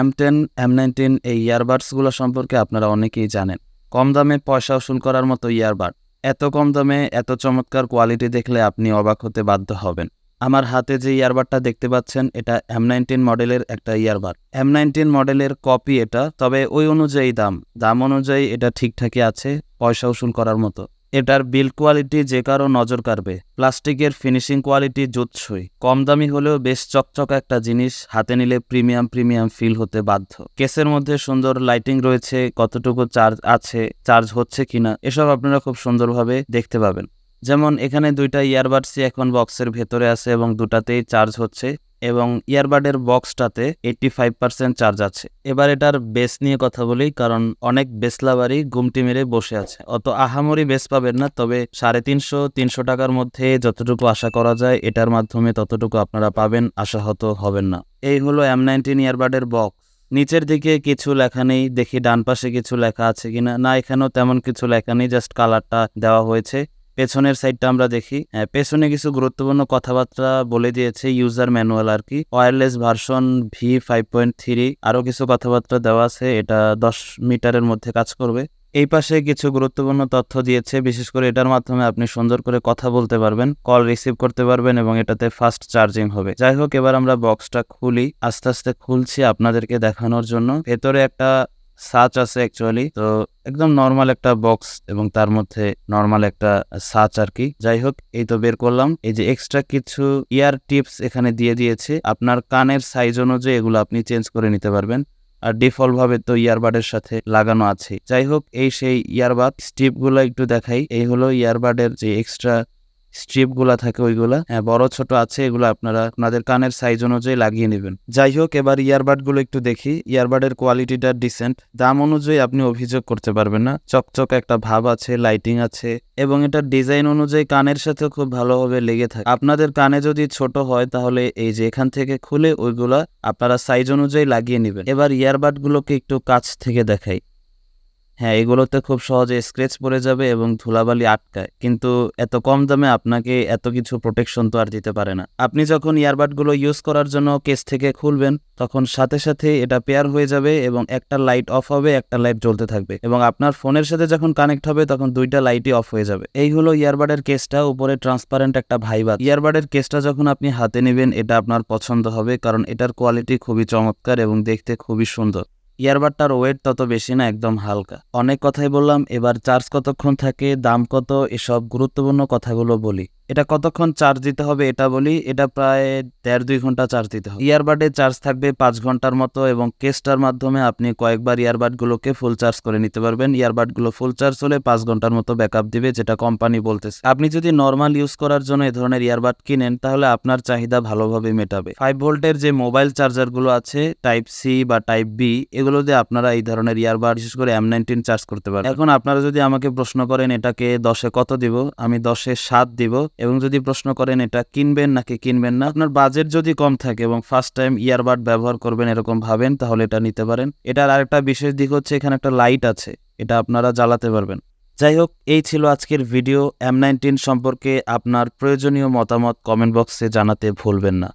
M ten M nineteen এই ইয়ারবাডসগুলো সম্পর্কে আপনারা অনেকেই জানেন। কম দামে পয়সা উসুল করার মতো ইয়ারবাড। এত কম দামে এত চমৎকার কোয়ালিটি দেখলে আপনি অবাক হতে বাধ্য হবেন। আমার হাতে যে ইয়ারবাডটা দেখতে পাচ্ছেন, এটা এম নাইনটিন মডেলের একটা ইয়ারবাড। এম নাইনটিন মডেলের কপি এটা, তবে ওই অনুযায়ী দাম। দাম অনুযায়ী এটা ঠিকঠাকই আছে পয়সা উসুল করার মতো। এটার বিল কোয়ালিটি যে কারও নজর কাড়বে। প্লাস্টিকের ফিনিশিং কোয়ালিটি জুৎসই। কম দামি হলেও বেশ চকচক একটা জিনিস হাতে নিলে প্রিমিয়াম প্রিমিয়াম ফিল হতে বাধ্য। কেসের মধ্যে সুন্দর লাইটিং রয়েছে, কতটুকু চার্জ আছে, চার্জ হচ্ছে কিনা, এসব আপনারা খুব সুন্দরভাবে দেখতে পাবেন। যেমন এখানে দুইটা ইয়ারবাডসই এখন বক্সের ভেতরে আছে এবং দুটাতেই চার্জ হচ্ছে। এবং ইয়ারবাডের বক্সটাতে এইটটি ফাইভ পার্সেন্ট চার্জ আছে। এবার এটার বেস নিয়ে কথা বলি, কারণ অনেক বেসলাবারই গুমটি মেরে বসে আছে। অত আহামরি বেস পাবেন না, তবে সাড়ে তিনশো তিনশো টাকার মধ্যে যতটুকু আশা করা যায়, এটার মাধ্যমে ততটুকু আপনারা পাবেন, আশাহত হবেন না। এই হলো এম নাইনটিন ইয়ারবাডের বক্স নিচের দিকে কিছু লেখা নেই, দেখি ডান পাশে কিছু লেখা আছে কিনা। না, এখানেও তেমন কিছু লেখা নেই জাস্ট কালারটা দেওয়া হয়েছে। পেছনের সাইডটা আমরা দেখি। পেছনে কিছু গুরুত্বপূর্ণ কথাবার্তা বলে দিয়েছে ইউজার ম্যানুয়াল আর কি। Wireless version V five point three আরও কিছু কথাবার্তা দেওয়া আছে, এটা দশ মিটারের মধ্যে কাজ করবে। এই পাশে কিছু গুরুত্বপূর্ণ তথ্য দিয়েছে, বিশেষ করে এটার মাধ্যমে আপনি সুন্দর করে কথা বলতে পারবেন কল রিসিভ করতে পারবেন এবং এটাতে ফাস্ট চার্জিং হবে। যাই হোক, এবার আমরা বক্সটা খুলি। আস্তে আস্তে খুলছি আপনাদেরকে দেখানোর জন্য। ভেতরে একটা সাচ আছে অ্যাকচুয়ালি তো একদম নর্মাল একটা বক্স এবং তার মধ্যে নর্মাল একটা সাচ আর কি। যাই হোক এই তো বের করলাম। এই যে এক্সট্রা কিছু ইয়ার টিপস এখানে দিয়ে দিয়েছে। আপনার কানের সাইজ অনুযায়ী এগুলো আপনি চেঞ্জ করে নিতে পারবেন। আর ডিফল্ট ভাবে তো ইয়ারবাডের সাথে লাগানো আছে। যাই হোক এই সেই ইয়ারবাড স্ট্রিপগুলো একটু দেখাই। এই হলো ইয়ারবাডের যে এক্সট্রা স্ট্রিপগুলা থাকে ওইগুলা হ্যাঁ বড় ছোট আছে, এগুলো আপনারা আপনাদের কানের সাইজ অনুযায়ী লাগিয়ে নেবেন। যাই হোক, এবার ইয়ারবাডগুলো একটু দেখি। ইয়ারবাডের কোয়ালিটিটা ডিসেন্ট দাম অনুযায়ী আপনি অভিযোগ করতে পারবেন না। চকচক একটা ভাব আছে লাইটিং আছে, এবং এটার ডিজাইন অনুযায়ী কানের সাথে খুব ভালোভাবে লেগে থাকে। আপনাদের কানে যদি ছোট হয়, তাহলে এই যে এখান থেকে খুলে ওইগুলা আপনারা সাইজ অনুযায়ী লাগিয়ে নেবেন। এবার ইয়ারবাড গুলোকে একটু কাছ থেকে দেখাই। হ্যাঁ এগুলোতে খুব সহজে স্ক্র্যাচ পড়ে যাবে এবং ধুলাবালি আটকায়। কিন্তু এত কম দামে আপনাকে এত কিছু প্রোটেকশন তো আর দিতে পারে না। আপনি যখন ইয়ারবাডগুলো ইউজ করার জন্য কেস থেকে খুলবেন, তখন সাথে সাথে এটা পেয়ার হয়ে যাবে এবং একটা লাইট অফ হবে, একটা লাইট জ্বলতে থাকবে। এবং আপনার ফোনের সাথে যখন কানেক্ট হবে, তখন দুইটা লাইটই অফ হয়ে যাবে। এই হলো ইয়ারবাডের কেসটা উপরে ট্রান্সপারেন্ট একটা ভাইবা ইয়ারবাডের কেসটা যখন আপনি হাতে নেবেন, এটা আপনার পছন্দ হবে, কারণ এটার কোয়ালিটি খুবই চমৎকার এবং দেখতে খুবই সুন্দর। ইয়ারবাডটার ওয়েট তত বেশি না, একদম হালকা। অনেক কথাই বললাম, এবার চার্জ কতক্ষণ থাকে, দাম কত, এসব গুরুত্বপূর্ণ কথাগুলো বলি। এটা কতক্ষণ চার্জ দিতে হবে এটা বলি, এটা প্রায় দেড় দুই ঘণ্টা চার্জ দিতে হবে। ইয়ারবাডে চার্জ থাকবে পাঁচ ঘণ্টার মতো এবং কেসটার মাধ্যমে আপনি কয়েকবার ইয়ারবাডগুলোকে ফুল চার্জ করে নিতে পারবেন। ইয়ারবাডগুলো ফুল চার্জ হলে পাঁচ ঘণ্টার মতো ব্যাকআপ দিবে, যেটা কোম্পানি বলতেছে। আপনি যদি নর্মাল ইউজ করার জন্য এই ধরনের ইয়ারবাড কিনেন, তাহলে আপনার চাহিদা ভালোভাবে মেটাবে। ফাইভ ভোল্টের যে মোবাইল চার্জারগুলো আছে টাইপ সি বা টাইপ বি এগুলো দিয়ে আপনারা এই ধরনের ইয়ারবাড বিশেষ করে এম নাইনটিন চার্জ করতে পারেন এখন আপনারা যদি আমাকে প্রশ্ন করেন, এটাকে দশে কত দিব? আমি দশে সাত দিব। এবং যদি প্রশ্ন করেন এটা কিনবেন নাকি কিনবেন না, আপনার বাজেট যদি কম থাকে এবং ফার্স্ট টাইম ইয়ারবাড ব্যবহার করবেন এরকম ভাবেন, তাহলে এটা নিতে পারেন। এটার আরেকটা বিশেষ দিক হচ্ছে এখানে একটা লাইট আছে, এটা আপনারা জ্বালাতে পারবেন। যাই হোক, এই ছিল আজকের ভিডিও এম নাইনটিন সম্পর্কে আপনার প্রয়োজনীয় মতামত কমেন্ট বক্সে জানাতে ভুলবেন না।